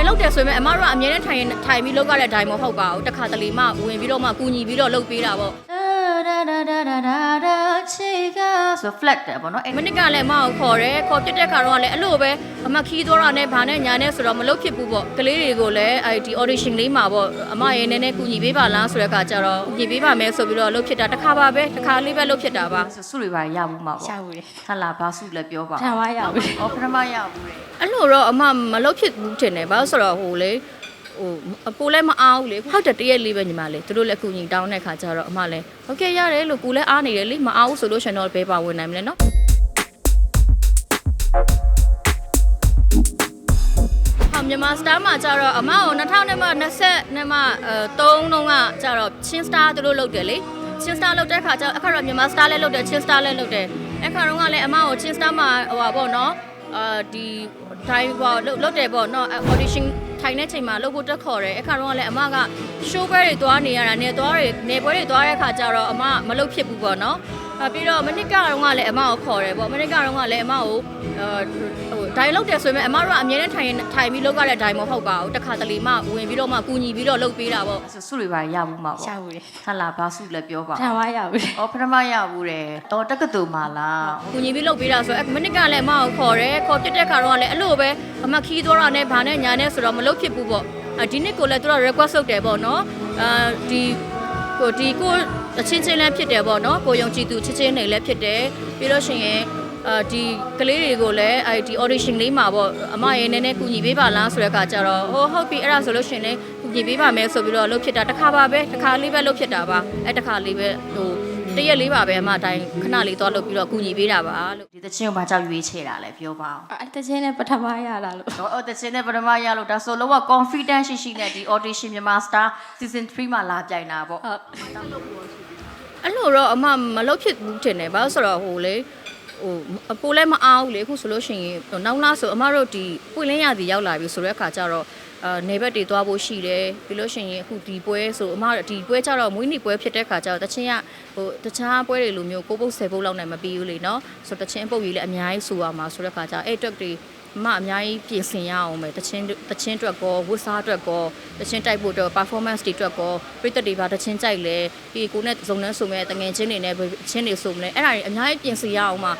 င်လောက်တယ်ဆိုရင်အမတို့ကအမြဲတမ်းထိုင်ထိုင်ပြီးလောက်ရတဲ့အတိုင်းမဟုတ်ပါဘူးတစ်ခါတလေမှဝင်ပြီးတော့မှကူညီပြီးတော့လုပ်ပေးတာပေါ့ ဒါဒါဒါဒါဒါဒါချေကဆို flat တယ်ပေါ့နော်အဲ့မနစ်ကလည်းအမကိုခေါ်တယ်ခေါ်ပြတဲ့ခါတော့လည်းအဲ့လိုပဲအမခီးသွားတာနဲ့ဘာနဲ့ညာနဲ့ဆိုတော့မလုပ်ဖြစ်ဘူးပေါ့ကလေးတွေကိုလည်းအဲဒီ audition လေးမှာပေါ့အမရေနည်းနည်းကူညီပေးပါလားဆိုတဲ့ခါကျတော့ကူညီပေးပါမယ်ဆိုပြီးတော့လုပ်ဖြစ်တာတစ်ခါပါပဲတစ်ခါလေးပဲလုပ်ဖြစ်တာပါဆိုစုတွေပါရဘူးမှာပေါ့ရှာဘူးလေဟာလာဘာစုလဲပြောပါထံဝါရဘူးလေအော်ပထမရဘူးလေအဲ့လိုတော့အမမလုပ်ဖြစ်ဘူးထင်တယ်ဘာလို့ဆိုတော့ဟိုလေ ဟိုအကိုလည်းမအားဘူးလေဟုတ်တယ်တရက်လေးပဲညီမလေးတို့လည်းအခုညီတောင်းတဲ့ခါကျတော့အမလည်းဟုတ်ကဲ့ရတယ်လို့ကိုလည်းအားနေတယ်လေမအားဘူးဆိုလို့ရှင်တော့ဘဲပါဝင်နိုင်မလဲနော်မြန်မာစတားမှာကြတော့အမအောင်2020နဲ့မှ3လုံးကကြတော့ချင်းစတားသူတို့လုပ်တယ်လေချင်းစတားလုပ်တဲ့ခါကျတော့အခါတော့မြန်မာစတားလည်းလုပ်တယ်ချင်းစတားလည်းလုပ်တယ်အခါတော့ကလည်းအမအောင်ချင်းစတားမှာဟိုပါပေါ့နော်အာဒီ drive ပေါ့လုတ်တယ်ပေါ့နော် audition ထိုင်တဲ့ချိန်မှာလုပ်ဖို့တက်ခေါ်တယ်အခါတော့ကလည်းအမက show ပွဲတွေသွားနေရတာနေသွားတွေနေပွဲတွေသွားတဲ့ခါကျတော့အမမလုပ်ဖြစ်ဘူးပေါ့နော်အဲ ပြီးတော့မနစ်ကတော့ကလည်းအမကိုခေါ်တယ်ပေါ့မနစ်ကတော့ကလည်းအမကိုအဲဟိုဒိုင်လုပ်တယ်ဆိုရင်အမတို့ကအမြဲတမ်းထိုင်ထိုင်ပြီးလုပ်ရတဲ့ဒိုင်မဟုတ်ပါဘူးတစ်ခါတလေမှဝင်ပြီးတော့မှကူညီပြီးတော့လုပ်ပေးတာပေါ့ဆိုစုတွေပါရဘူးမှာပေါ့ရှာဘူးလေဟာလာဘာစုလဲပြောပါထံဝါရဘူးလေအော်ပထမရဘူးတယ်တော့တက္ကသိုလ်မှာလားကူညီပြီးလုပ်ပေးတာဆိုတော့မနစ်ကလည်းအမကိုခေါ်တယ်ခေါ်ပြတဲ့ခါတော့ကလည်းအဲ့လိုပဲအမခီးသွားတာနဲ့ဘာနဲ့ညာနဲ့ဆိုတော့မလုပ်ဖြစ်ဘူးပေါ့ဒီနေ့ကိုလည်းသူတို့ request လုပ်တယ်ပေါ့နော်အဲဒီကိုဒီကို အချင်းချင်းလည်းဖြစ်တယ်ပေါ့နော်ကိုယုံကြည်သူချင်းချင်းနေလည်းဖြစ်တယ်ပြီးလို့ရှိရင်အာဒီကလေးတွေကိုလည်းအဲဒီ audition လေးမှာပေါ့အမရေနည်းနည်းကူညီပေးပါလားဆိုတဲ့အခါကျတော့ဟိုဟုတ်ပြီအဲ့ဒါဆိုလို့ရှိရင်လည်းကူညီပေးပါမယ်ဆိုပြီးတော့လုပ်ဖြစ်တာတစ်ခါပါပဲတစ်ခါလေးပဲလုပ်ဖြစ်တာပါအဲ့တစ်ခါလေးပဲဟိုတရက်လေးပါပဲအမအတိုင်းခဏလေးသွားလုပ်ပြီးတော့ကူညီပေးတာပါလို့ဒီတချင်းကိုဘာကြောင့်ရွေးချယ်တာလဲပြောပါအောင်အဲ့တချင်းနဲ့ပထမရလာလို့တော့အော်တချင်းနဲ့ပထမရလို့ဒါဆိုလုံးဝ confidence ရှိရှိနဲ့ဒီ audition မြန်မာ star season 3မှာလာပြိုင်တာပေါ့ဟုတ် အဲ့လိုတော့အမမလုပ်ဖြစ်ဘူးထင်တယ်ဘာလို့ဆိုတော့ဟိုလေဟိုအပိုလည်းမအားဘူးလေအခုဆိုလို့ရှိရင်ဟိုနောက်လားဆိုအမတို့ဒီပွင့်လင်းရသည်ရောက်လာပြီဆိုတဲ့အခါကျတော့အာနေဘက်တွေသွားဖို့ရှိတယ်ပြီးလို့ရှိရင်အခုဒီပွဲဆိုအမဒီပွဲကျတော့မွေးနေ့ပွဲဖြစ်တဲ့ခါကျတော့တချင်းကဟိုတခြားပွဲတွေလိုမျိုးကိုပုတ်ဆယ်ပုတ်လောက်နိုင်မပြီးဘူးလေနော်ဆိုတော့တချင်းပုတ်ကြီးလည်းအများကြီးဆိုရမှာဆိုတဲ့ခါကျအဲ့အတွက်တွေ အမအများကြီးပြင်ဆင်ရအောင်ပဲတချင်းတချင်းအတွက်ကောဝတ်စားအတွက်ကောတချင်းတိုက်ဖို့အတွက် performance တွေအတွက်ကောပြည်သက်တွေပါတချင်းကြိုက်လဲပြီးကိုနဲ့ဇုံနှန်းဆိုမဲ့တငယ်ချင်းတွေနဲ့ချင်းတွေဆိုမလဲအဲ့ဒါတွေအများကြီးပြင်ဆင်ရအောင်မှာ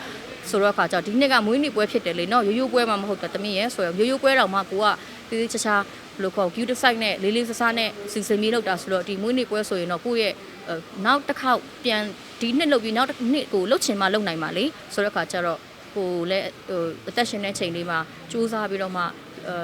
ဆိုတော့ခါကျတော့ဒီနှစ်ကမွေးနေ့ပွဲဖြစ်တယ်လေနော်ရိုးရိုးပွဲမှမဟုတ်တာတမီးရဲ့ဆိုတော့ရိုးရိုးပွဲတော့မှကိုကတေးသေးချာချာဘယ်လိုခေါ် cute site နဲ့လေးလေးဆဆနဲ့စီစဉ်ပြီးလုပ်တာဆိုတော့ဒီမွေးနေ့ပွဲဆိုရင်တော့ကိုယ့်ရဲ့အဲနောက်တစ်ခေါက်ပြန်ဒီနှစ်လုပ်ပြီးနောက်တစ်နှစ်ကိုလှုပ်ချင်မှလှုပ်နိုင်ပါလေဆိုတော့ခါကျတော့ ကိုလည်းဟိုအသက်ရှင်တဲ့ချိန်လေးမှာစူးစမ်းပြီးတော့မှအဲ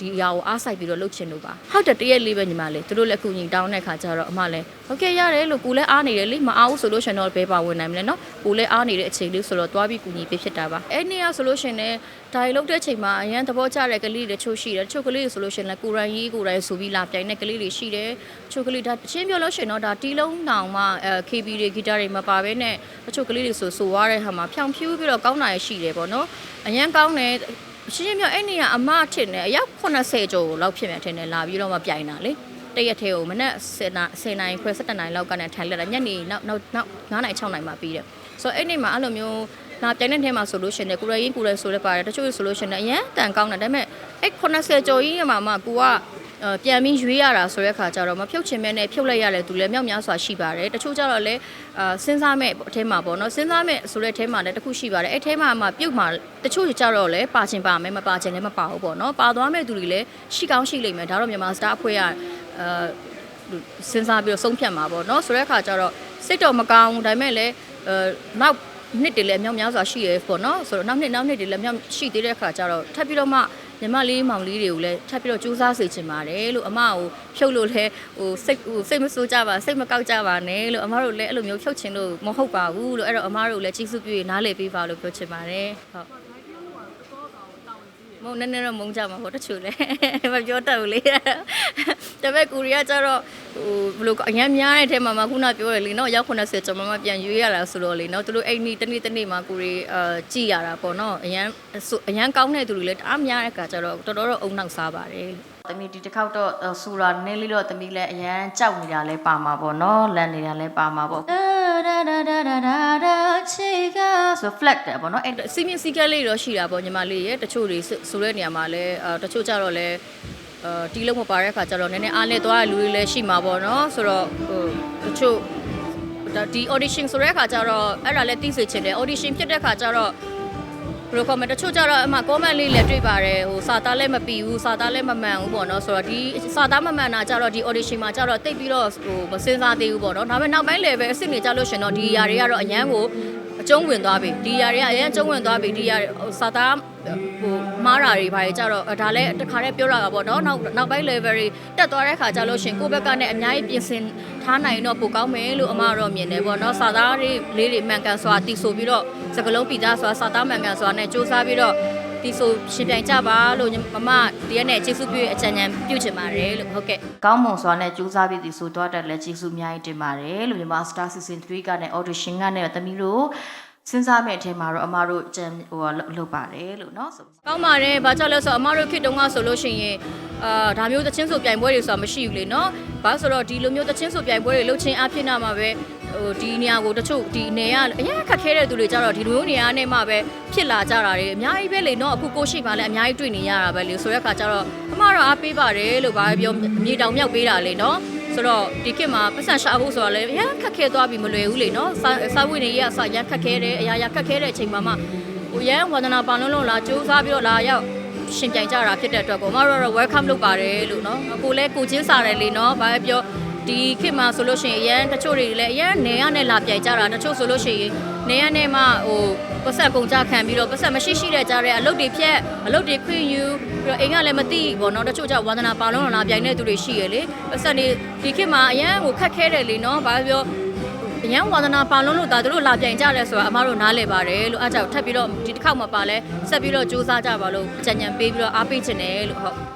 ဒီအရာကိုအားစိုက်ပြီးတော့လှုပ်ချင်လို့ပါဟုတ်တယ်တရက်လေးပဲညီမလေးသူတို့လည်းအခုညီတောင်းတဲ့ခါကျတော့အမလည်းဟုတ်ကဲ့ရတယ်လို့ကိုလည်းအားနေတယ်လေမအားဘူးဆိုလို့ရှင်တော့ဘဲပါဝင်နိုင်မလဲနော်ကိုလည်းအားနေတဲ့အချိန်လေးဆိုတော့သွားပြီးကူညီပေးဖြစ်တာပါအဲ့နေ့ကဆိုလို့ရှင်လည်းဒါရီလုပ်တဲ့အချိန်မှာအရန်သဘောကျတဲ့ကလေးတွေချို့ရှိတယ်ချို့ကလေးတွေဆိုလို့ရှင်လည်းကိုရန်ကြီးကိုရန်ဆိုပြီးလာပြိုင်တဲ့ကလေးတွေရှိတယ်ချို့ကလေးဒါအချင်းပြောလို့ရှင်တော့ဒါတီးလုံးနောင်မှအဲ KB တွေဂီတာတွေမပါဘဲနဲ့ချို့ကလေးတွေဆိုဆိုရတဲ့ဟာမှာဖြောင်ဖြူးပြီးတော့ကောင်းတာရရှိတယ်ပေါ့နော်အရန်ကောင်းတယ် ရှင်းရှင်းပြောအဲ့နေကအမထင်တယ်အယောက်80ကျော်လောက်ဖြစ်မယ်ထင်တယ်လာပြီးတော့မှပြိုင်တာလေတရက်သေးကိုမနက်10နာ10နာရီခွဲ17နာရီလောက်ကနေထိုင်လက်တာညနေနောက်နောက်နောက်9နာရီ6နာရီမှပြီးတယ်ဆိုတော့အဲ့နေမှာအဲ့လိုမျိုးလာပြိုင်တဲ့ထဲမှာဆိုလို့ရှင်တယ်ကိုရရင်ကိုရဆိုလည်းပါတယ်တချို့ဆိုလို့ရှင်တယ်အရန်တန်ကောင်းတယ်ဒါပေမဲ့အဲ့80ကျော်ကြီးမှာမှကိုကအဲ ပြန်ပြီးရွေးရတာဆိုတဲ့ခါကျတော့မဖြုတ်ချင်မဲနဲ့ဖြုတ်လိုက်ရတယ်သူလည်းမြောက်များစွာရှိပါတယ်တချို့ကျတော့လည်းအာစဉ်းစားမဲ့အထဲမှာပေါ့နော်စဉ်းစားမဲ့ဆိုတဲ့အဲထဲမှာလည်းတစ်ခုရှိပါတယ်အဲ့ထဲမှာမှပြုတ်မှာတချို့ကျတော့လည်းပါချင်ပါမယ်မပါချင်လည်းမပါဘူးပေါ့နော်ပါသွားမဲ့သူတွေလည်းရှိကောင်းရှိလိမ့်မယ်ဒါတော့မြန်မာစတာအဖွဲ့ကအာစဉ်းစားပြီးတော့ဆုံးဖြတ်မှာပေါ့နော်ဆိုတဲ့အခါကျတော့စိတ်တော့မကောင်းဘူးဒါပေမဲ့လည်းအဲနောက်နှစ်တွေလည်းအမြောက်များစွာရှိရဲပေါ့နော်ဆိုတော့နောက်နှစ်နောက်နှစ်တွေလည်းမြောက်ရှိသေးတဲ့အခါကျတော့ထပ်ပြီးတော့မှ ညီမလေးမောင်လေးတွေကိုလည်းထပ်ပြီးတော့စူးစမ်းစေချင်ပါတယ်လို့အမကိုဖြုတ်လို့လဲဟိုစိတ်ဟိုစိတ်မဆိုးကြပါစိတ်မကောက်ကြပါနဲ့လို့အမတို့လည်းအဲ့လိုမျိုးဖြုတ်ချင်လို့မဟုတ်ပါဘူးလို့အဲ့တော့အမတို့လည်းကြီးစုပြည့်နားလည်ပေးပါလို့ပြောချင်ပါတယ်ဟုတ် မုံနည်းနည်းတော့မုံကြမှာပေါ့တချို့လည်းမပြောတတ်ဘူးလေဒါပေမဲ့ကိုရီးယားကျတော့ဟိုဘယ်လိုအရင်များတဲ့အထက်မှာမှခုနပြောရလေနော်ရောက်80ကျော်မှမှပြန်ရွေးရတာဆိုတော့လေနော်သူတို့အဲ့ဒီတနေ့တနေ့မှာကိုရီအာကြည်ရတာပေါ့နော်အရင်အရင်ကောင်းတဲ့သူတွေလည်းတအားများတဲ့အခါကျတော့တော်တော်တော့အုံနောက်စားပါတယ်သမီးဒီတစ်ခေါက်တော့ဆူရာနည်းလေးတော့သမီးလည်းအရန်ကြောက်နေတာလဲပါမှာပေါ့နော်လန့်နေတာလဲပါမှာပေါ့ဒါဒါဒါဒါဒါဒါချေ ကဆို flag တယ်ပေါ့နော်အဲ့စီမင်းစီကက်လေးတော့ရှိတာပေါ့ညီမလေးရဲ့တချို့တွေဆိုဆိုတဲ့နေရာမှာလည်းအာတချို့ကြတော့လည်းအာတီးလုံးမပါတဲ့ခါကျတော့နည်းနည်းအားနဲ့သွားတဲ့လူတွေလည်းရှိမှာပေါ့နော်ဆိုတော့ဟိုတချို့ဒါဒီ audition ဆိုတဲ့ခါကျတော့အဲ့ဒါလည်းသိစေချင်တယ် audition ဖြစ်တဲ့ခါကျတော့ဘယ်လိုခေါ်မလဲတချို့ကြတော့အမှ comment လေးလည်းတွေ့ပါတယ်ဟိုစာသားလည်းမပြီးဘူးစာသားလည်းမမှန်ဘူးပေါ့နော်ဆိုတော့ဒီစာသားမမှန်တာကြတော့ဒီ audition မှာကြတော့တိတ်ပြီးတော့ဟိုမစင်စားသေးဘူးပေါ့နော်ဒါပေမဲ့နောက်ပိုင်း level အစ်စ်နေကြလို့ရှင်တော့ဒီຢာတွေကတော့အရန်ကိုအ ကျုံးဝင်သွားပြီဒီຢာတွေကအရင်အကျုံးဝင်သွားပြီဒီຢာတွေဟိုစာသားဟိုမားတာတွေဘာတွေကြတော့ဒါလည်းတခါတည်းပြောတာကပေါ့နော်နောက်နောက်ပိုင်း level တွေတက်သွားတဲ့ခါကျလို့ရှင်ကိုယ့်ဘက်ကနဲ့အများကြီးပြင်ဆင်ထားနိုင်တော့ပိုကောင်းမယ်လို့အမတော့မြင်တယ်ပေါ့နော်စာသားတွေလေးတွေမှန်ကန်စွာတည်ဆိုပြီးတော့စကလုံးပိသားစွာစာသားမှန်ကန်စွာနဲ့စူးစမ်းပြီးတော့ ဒီဆိုရှင်ပြိုင်ကြပါလို့မမဒီရက်နဲ့ကျေးဇူးပြုအကြံဉာဏ်ပြုချင်ပါတယ်လို့ဟုတ်ကဲ့ ကောင်းမွန်စွာနဲ့ကြိုးစားပြီးဒီဆိုတော့တက်လက်ကျေးဇူးအများကြီးတင်ပါတယ်လို့မြန်မာ Star Season 3ကနဲ့ audition ကနဲ့တမီးတို့စဉ်းစားမဲ့အထင်မှာတော့အမတို့အကြံဟိုလုပ်ပါတယ်လို့เนาะဆို ကောင်းပါတယ်ဘာကြောင့်လဲဆိုတော့အမတို့ခေတ်တုန်းကဆိုလို့ရှိရင်အာဒါမျိုးသချင်းဆိုပြိုင်ပွဲတွေဆိုတာမရှိဘူးလေနော်ဘာဆိုတော့ဒီလိုမျိုးသချင်းဆိုပြိုင်ပွဲတွေလုပ်ချင်းအဖြစ်နာမှာပဲ ဟိုဒီနေရာကိုတချို့ဒီနေရာအရင်ခက်ခဲတဲ့သူတွေကြတော့ဒီလိုနေရာနဲ့မှပဲဖြစ်လာကြတာတွေအများကြီးပဲလေနော်အခုကိုရှိပါလဲအများကြီးတွေ့နေရတာပဲလေဆိုရက်ခါကြတော့အမတော့အားပေးပါတယ်လို့ဘာပြောမြေတောင်မြောက်ပေးတာလေနော်ဆိုတော့ဒီခေတ်မှာပတ်စံရှာဖို့ဆိုတာလည်းရခက်ခဲသွားပြီမလွယ်ဘူးလေနော်စာဝိနေကြီးကစာရခက်ခဲတယ်အရာရာခက်ခဲတဲ့အချိန်မှာမှဟိုရန်ဝန္ဒနာပါလုံးလုံးလာစူးစမ်းပြီးတော့လာရောက်ရှင်ပြိုင်ကြတာဖြစ်တဲ့အတွက်ကိုမတို့တော့ welcome လုပ်ပါတယ်လို့နော်ကိုလည်းကိုချင်းစားတယ်လေနော်ဘာပဲပြော ဒီခေတ်မှာဆိုလို့ရှိရင်အရန်တချို့တွေလည်းအရန်နေရနဲ့လာပြိုင်ကြတာတချို့ဆိုလို့ရှိရင်နေရနဲ့မှဟိုပတ်ဆက်ကုန်ကြခံပြီးတော့ပတ်ဆက်မရှိရှိတဲ့ကြားတဲ့အလုပ်တွေဖြက်အလုပ်တွေခွင့်ယူပြီးတော့အိမ်ကလည်းမသိဘောနော်တချို့ကြောင့်ဝါသနာပါလုံးလာပြိုင်တဲ့သူတွေရှိရလေပတ်ဆက်နေဒီခေတ်မှာအရန်ဟိုခက်ခဲတယ်လေနော်ဘာပြောအရန်ဝါသနာပါလုံးလို့ဒါတို့လာပြိုင်ကြလဲဆိုတာအမတို့နားလည်ပါတယ်လို့အားကြောင့်ထပ်ပြီးတော့ဒီတစ်ခေါက်မှပါလဲဆက်ပြီးတော့စူးစမ်းကြပါလို့အကြံဉာဏ်ပေးပြီးတော့အားပေးချင်တယ်လို့ဟုတ်